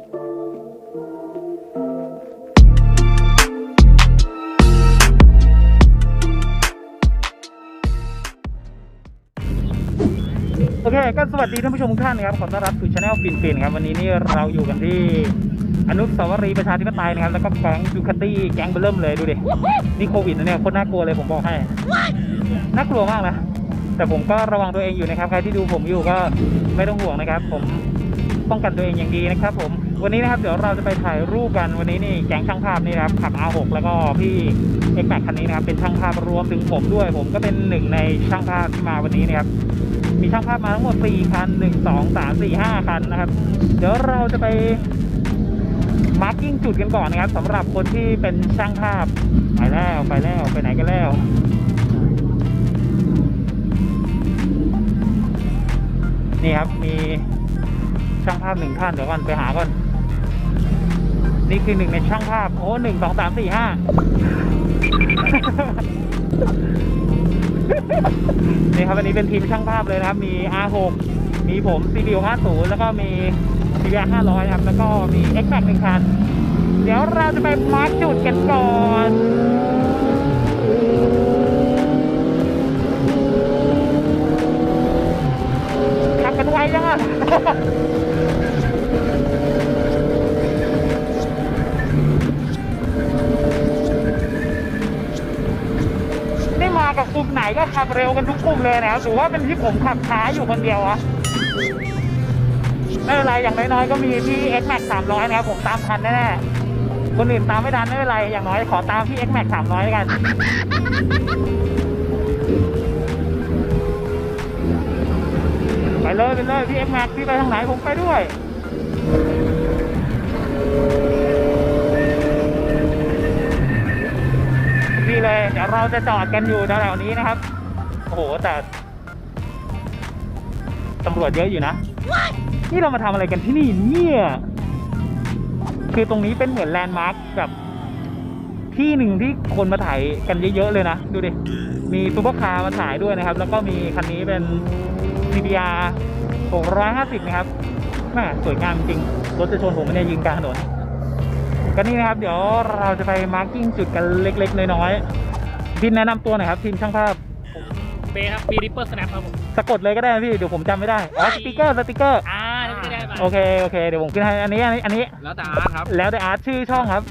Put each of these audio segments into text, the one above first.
โอเค ก็สวัสดีท่านผู้ชมทุกท่านนะครับ ขอต้อนรับสู่ช anel ฟินฟินครับ วันนี้นี่เราอยู่กันที่อนุสาวรีย์ประชาธิปไตยนะครับ แล้วก็แก๊งดูคาตี้แก๊งเบอร์เริ่มเลยดูดิ นี่โควิดนะเนี่ยโคตรน่ากลัวเลยผมบอกให้ น่ากลัวมากนะ แต่ผมก็ระวังตัวเองอยู่นะครับ ใครที่ดูผมอยู่ก็ไม่ต้องห่วงนะครับ ผมป้องกันตัวเองอย่างดีนะครับผม วันนี้นะครับ เดี๋ยวเราจะไปถ่ายรูปกันวันนี้นี่แก๊งช่างภาพนี่นะครับขับ R6 แล้วก็พี่เอ็กแคันนี้นะครับเป็นช่างภาพรวมถึงผมด้วย ผมก็เป็นหนึ่งในช่างภาพที่มาวันนี้นะครับมีช่างภาพมาทั้งหมด4คัน1 2 3 4 5คันนะครับ เดี๋ยวเราจะไปมาร์กิ้งจุดกันก่อนนะครับสำหรับคนที่เป็นช่างภาพไปแล้วไปแล้วไปไหนกันแล้วนี่ครับมีช่างภาพหนึ่งท่านเดี๋ยวก่อนไปหาก่อน นี่คือหนึ่งในช่างภาพ โอ้หนึ่งสองสามสี่ห้านี่ครับวันนี้เป็นทีมช่างภาพเลยนะครับ มี R6 มีผม CPU 50 แล้วก็มี CBR 500 ครับ แล้วก็มี X Max หนึ่งคัน เดี๋ยวเราจะไปมาร์คจุดกันก่อนขับกันไวจังอะ ก็ขับเร็วกันทุกกลุ่มเลยนะครับถือว่าเป็นที่ผมขับช้าอยู่คนเดียวอะไม่เป็นไรอย่างน้อยๆก็มีพี่ X Max 300 นะครับผมตามทันแน่ๆคนอื่นตามไม่ทันไม่เป็นไร อย่างน้อยขอตามพี่ X Max 300ด้วกันไปเลยไปเลยพี่ X Max พี่ไปทางไหนผมไปด้วย ดี๋ยวเราจะจอดกันอยู่แถวๆนี้นะครับ โอ้โหแต่ตำรวจเยอะอยู่นะ นี่เรามาทำอะไรกันที่นี่เนี่ย คือตรงนี้เป็นเหมือนแลนด์มาร์คแบบที่หนึ่งที่คนมาถ่ายกันเยอะๆเลยนะ ดูดิ มีซูเปอร์คาร์มาถ่ายด้วยนะครับ แล้วก็มีคันนี้เป็น CBR 650 นะครับแม่สวยงามจริง รถจะชนผมไม่ได้ยิงกลางถนนก็นี่นะครับ เดี๋ยวเราจะไปมาร์กิ้งจุดกันเล็ก ๆ น้อยๆ พี่แนะนำตัวหน่อยครับ ทีมช่างภาพเบย์ครับบีริปเปอร์สแนปครับผมสะกดเลยก็ได้นะพี่เดี๋ยวผมจำไม่ได้อ๋อสติกเกอร์สติกเกอร์อ่าที่ได้มาโอเคโอเคเดี๋ยวผมขึ้นให้อันนี้อันนี้อันนี้ แล้วแต่อาร์ตครับแล้วแต่อาร์ตชื่อช่องครับ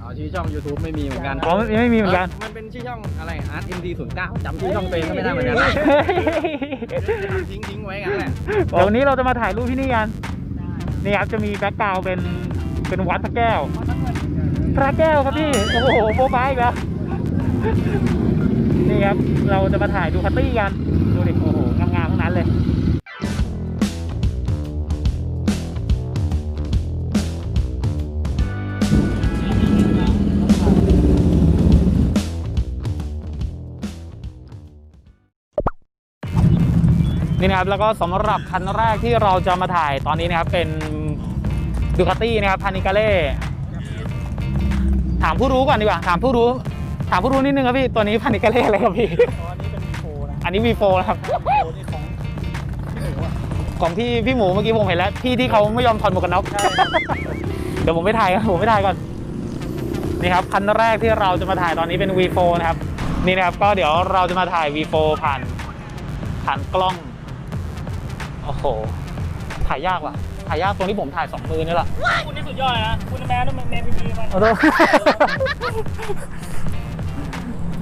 อ๋อชื่อช่อง YouTube ไม่มีเหมือนกันอ๋อไม่ไม่มีเหมือนกัน มันเป็นชื่อช่องอะไรอาร์ต MD 0 9จำชื่อช่องตัวเองก็ไม่ได้เหมือนกันทิ้งทิ้งไว้งั้นแหละเดี๋ยววันนี้เราจะมาถ่ายรูปที่นี่กันนี่ครับจะมีแบ็กกราวด์เป็นเป็นวัดพระแก้ว พระแก้วครับพี่โอ้โหโปรไฟล์อีกแล้ว นี่ครับ เราจะมาถ่ายดูคัตตี้กัน ดูดิ โอ้โห งามๆทั้งนั้นเลยนี่นะครับแล้วก็สำหรับคันแรกที่เราจะมาถ่ายตอนนี้นะครับเป็นดูคาตี้นะครับพานิกาเล่ถามผู้รู้ก่อนดีกว่าถามผู้รู้ ถามผู้รู้นิดนึงครับพี่ ตัวนี้พานิกาเล่อะไรครับพี่อันนี้ V4 นะครับของพี่พี่หมูเมื่อกี้ผมเห็นแล้ว พี่ที่เขาไม่ยอมถอดหมวกกันน็อกเดี๋ยวผมไปถ่ายกันผมไปถ่ายก่อน นี่ครับ คันแรกที่เราจะมาถ่ายตอนนี้เป็น V4 นะครับ นี่นะครับ ก็เดี๋ยวเราจะมาถ่าย V4 ผ่าน ผ่านกล้อง โอ้โห ถ่ายยากว่ะ ถ่ายยากตรงที่ผมถ่ายสองมือนี่แหละ คุณนี่สุดยอดเลยนะ คุณแมนต้องแมนพีพีมัน ขอโทษ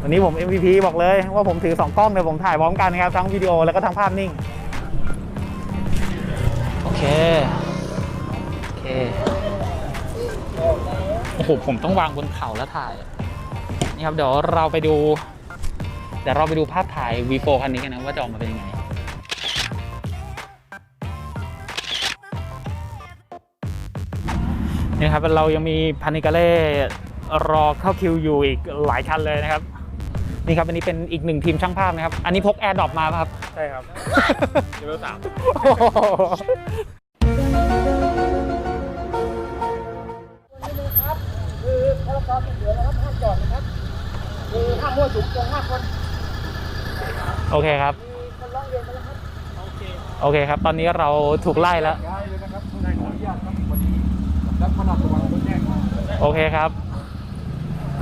วันนี้ผม MVP บอกเลยว่าผมถือ 2 กล้องเนี่ยผมถ่ายพร้อมกันนะครับทั้งวิดีโอแล้วก็ทั้งภาพนิ่ง โอเค โอเค โอ้โห ผมต้องวางบนเข่าแล้วถ่าย นี่ครับ เดี๋ยวเราไปดู เดี๋ยวเราไปดูภาพถ่าย V4 คันนี้กันนะว่าจะออกมาเป็นยังไงนี่ครับเรายังมีพานิกาเล่รอเข้าคิวอยู่อีกหลายคันเลยนะครับ นี่ครับอันนี้เป็นอีกหนึ่งทีมช่างภาพนะครับ อันนี้พกแอร์ดรอปมาป่ะครับ ใช่ครับเลเวลสามโอ้โหคือพรกฉุกเฉินนะครับห้ามจอดนะครับคือห้ามมั่วสุมเกินห้าคนโอเคครับ มีคนร้องเรียนมาแล้วครับโอเคโอเคครับ ตอนนี้เราถูกไล่แล้ว ย้ายเลยนะครับได้ขออนุญาตครับวันนี้แล้วขนาดระวังรถแยกโอเคครับ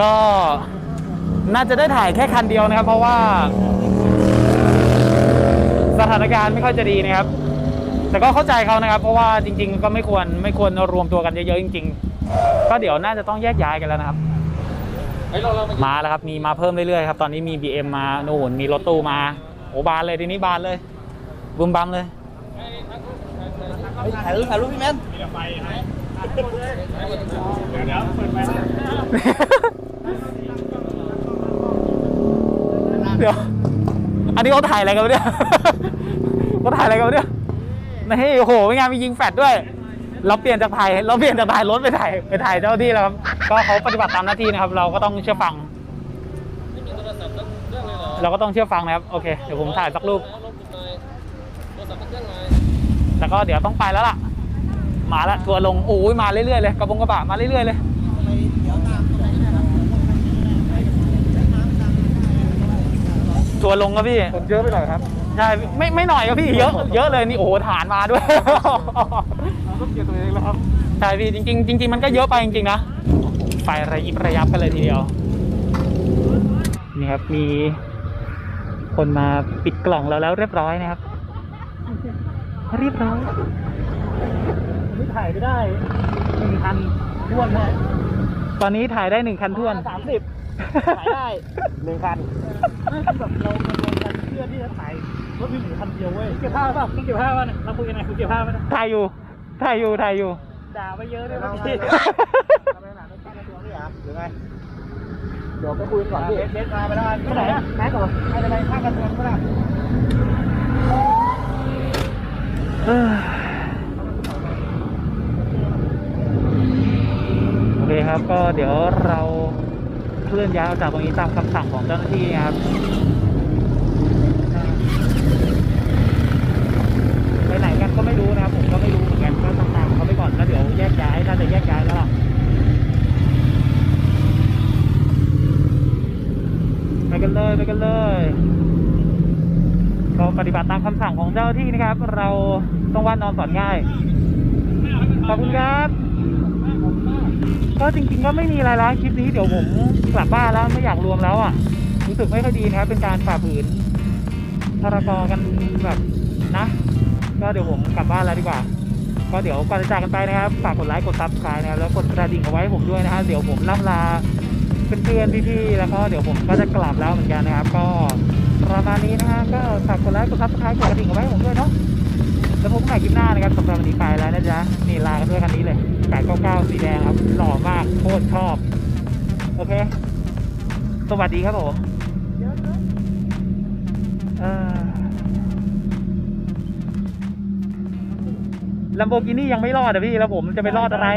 ก็ น่าจะได้ถ่ายแค่คันเดียวนะครับ เพราะว่า สถานการณ์ไม่ค่อยจะดีนะครับ แต่ก็เข้าใจเขานะครับ เพราะว่าจริง ๆ ก็ไม่ควรไม่ควรรวมตัวกันเยอะๆจริง ๆ ก็เดี๋ยวน่าจะต้องแยกย้ายกันแล้วนะครับเฮ้ยเราเรามามาแล้วครับมีมาเพิ่มเรื่อยๆครับตอนนี้มี BM มาโน่นมีรถตู้มาโอ้บานเลยทีนี้บานเลยบึมบัมเลยถ่ายรูปถ่ายรูปพี่แมนเดี๋ยวเดี๋ยวเปิดไฟนะ เดี๋ยว อันนี้เขาถ่ายอะไรกันวะเนี่ยเขาถ่ายอะไรกันวะเนี่ยนี่โอ้โหเป็นไงานมียิงแฟดด้วย เราเปลี่ยนจากถ่ายเราเปลี่ยนจากถ่ายรถไปถ่ายไปถ่ายเจ้าหน้าที่แล้วครับ ก็เขาปฏิบัติตามหน้าที่นะครับ เราก็ต้องเชื่อฟัง เราก็ต้องเชื่อฟังนะครับ โอเค เดี๋ยวผมถ่ายสักรูป แล้วก็เดี๋ยวต้องไปแล้วล่ะ มาแล้วทัวร์ลงโอ้ยมาเรื่อยๆเลย กระบงกระบะมาเรื่อยๆเลย ทัวร์ลงครับพี่คนเยอะไปหน่อยครับใช่ไม่ไม่หน่อยครับพี่เยอะเยอะเลยนี่โอ้โหฐานมาด้วยเราต้องเกียร์ตัวเองแล้วครับใช่พี่จริงๆจริงๆมันก็เยอะไปจริงๆนะไฟระยิบระยับกันเลยทีเดียวนี่ครับมีคนมาปิดกล่องเราแล้วเรียบร้อยนะครับ เรียบร้อยไม่ถ่ายไม่ได้หนึ่งพันท้วนเลยตอนนี้ถ่ายได้หนึ่งคันท้วนสามสิบ ถ่ายได้หนึ่งคันแบบเราเราเพื่อที่จะถ่ายรถพี่หนึ่งคันเดียวเว้ยเก็บภาพป่ะคุณเก็บภาพป่ะเนี่ยเราคุยกันไงคุณเก็บภาพป่ะเนี่ยถ่ายอยู่ถ่ายอยู่ถ่ายอยู่ด่าไปเยอะเลยเมื่อกี้หรือไงเดี๋ยวไปคุยกันก่อนพี่เบสมาไปแล้วกันไปไหนอะแม็กก่อนไม่เป็นไรข้างกันเมืองก็ได้เออโอเคครับก็เดี๋ยวเรา เคลื่อนย้ายออกจากตรงนี้ตามคำสั่งของเจ้าหน้าที่นะครับไปไหนกันก็ไม่รู้นะครับ ผมก็ไม่รู้เหมือนกันก็ตามๆเขาไปก่อนแล้วเดี๋ยวแยกย้ายน่าจะแยกย้ายแล้วล่ะไปกันเลยไปกันเลยก็ปฏิบัติตามคำสั่งของเจ้าหน้าที่นะครับ เราต้องว่านอนสอนง่ายขอบคุณครับ ก็จริงๆก็ไม่มีอะไรแล้วคลิปนี้เดี๋ยวผมกลับบ้านแล้วไม่อยากรวมแล้วอะรู้สึกไม่ค่อยดีนะครับเป็นการฝ่าฝืนพรกกันแบบนะ ก็เดี๋ยวผมกลับบ้านแล้วดีกว่าก็เดี๋ยวก่อนจะจากกันไปนะครับฝากกดไลค์กดซับสไครต์นะครับแล้วกดกระดิ่งเอาไว้ให้ผมด้วยนะฮะเดี๋ยวผมล่ำลาเพื่อนๆพี่ๆแล้วก็เดี๋ยวผมก็จะกลับแล้วเหมือนกันนะครับ ก็ประมาณนี้นะฮะก็ฝากกดไลค์กดซับสไครต์กดกระดิ่งเอาไว้ให้ผมด้วยเนาะ แล้วผมถ่ายคลิปหน้านะครับสำหรับวันนี้ไปแล้วนะจ๊ะนี่ลากันด้วยคันนี้เลย899สีแดงครับหล่อมากโคตรชอบ โอเค สวัสดีครับผมลัมโบกินี่ยังไม่รอดอะพี่ แล้วผมจะไปรอดอะไร